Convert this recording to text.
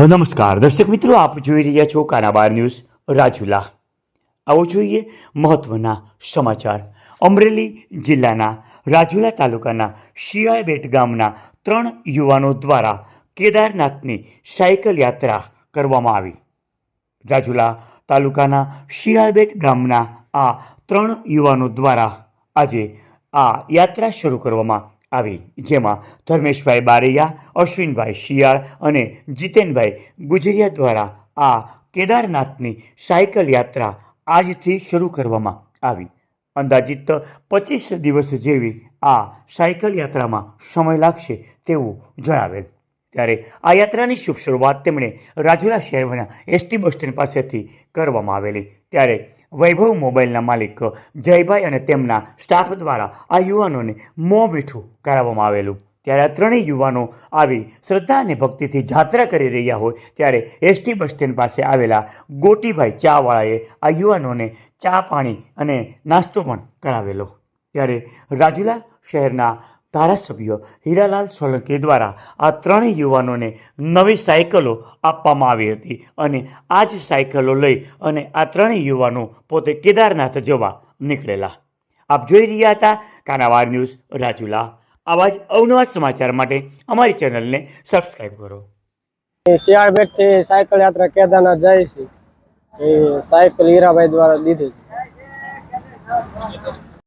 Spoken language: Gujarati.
નમસ્કાર. દર્શક મિત્રો, આપ જોઈ રહ્યા છો કાનાબાર ન્યૂઝ, રાજુલા. આવો જોઈએ મહત્વના સમાચાર. અમરેલી જિલ્લાના રાજુલા તાલુકાના શિયાળબેટ ગામના ત્રણ યુવાનો દ્વારા કેદારનાથની સાયકલ યાત્રા કરવામાં આવી. રાજુલા તાલુકાના શિયાળબેટ ગામના આ ત્રણ યુવાનો દ્વારા આજે આ યાત્રા શરૂ કરવામાં આવી, જેમાં ધર્મેશભાઈ બારૈયા, અશ્વિનભાઈ શિયાળ અને જીતેનભાઈ ગુજરિયા દ્વારા આ કેદારનાથની સાયકલ યાત્રા આજથી શરૂ કરવામાં આવી. અંદાજિત પચીસ દિવસ જેવી આ સાયકલ યાત્રામાં સમય લાગશે તેવું જણાવેલ ત્યારે આ યાત્રાની શુભ શરૂઆત તેમણે રાજુલા શહેરના એસટી બસ સ્ટેન્ડ પાસેથી કરવામાં આવેલી. ત્યારે વૈભવ મોબાઈલના માલિક જયભાઈ અને તેમના સ્ટાફ દ્વારા આ યુવાનોને મોં મીઠું કરાવવામાં આવેલું. ત્યારે આ ત્રણેય યુવાનો આવી શ્રદ્ધા અને ભક્તિથી જાત્રા કરી રહ્યા હોય ત્યારે એસટી બસ સ્ટેન્ડ પાસે આવેલા ગોટીભાઈ ચાવાળાએ આ યુવાનોને ચા પાણી અને નાસ્તો પણ કરાવેલો. ત્યારે રાજુલા શહેરના ધારાસભ્ય હીરાલાલ સોલંકી દ્વારા આ ત્રણેય યુવાનોને નવી સાયકલો આપવામાં આવી હતી અને આ જ સાયકલો લઈ અને આ ત્રણેય યુવાનો પોતે કેદારનાથ જવા નીકળેલા. આપ જોઈ રહ્યા હતા કાનાવાર ન્યૂઝ રાજુલા. આવા જ અવનવા સમાચાર માટે અમારી ચેનલને સબસ્ક્રાઈબ કરો. શિયાળબેટથી સાયકલ યાત્રા કેદારનાથ જાય છે. સાયકલ હીરાભાઈ દ્વારા દીધી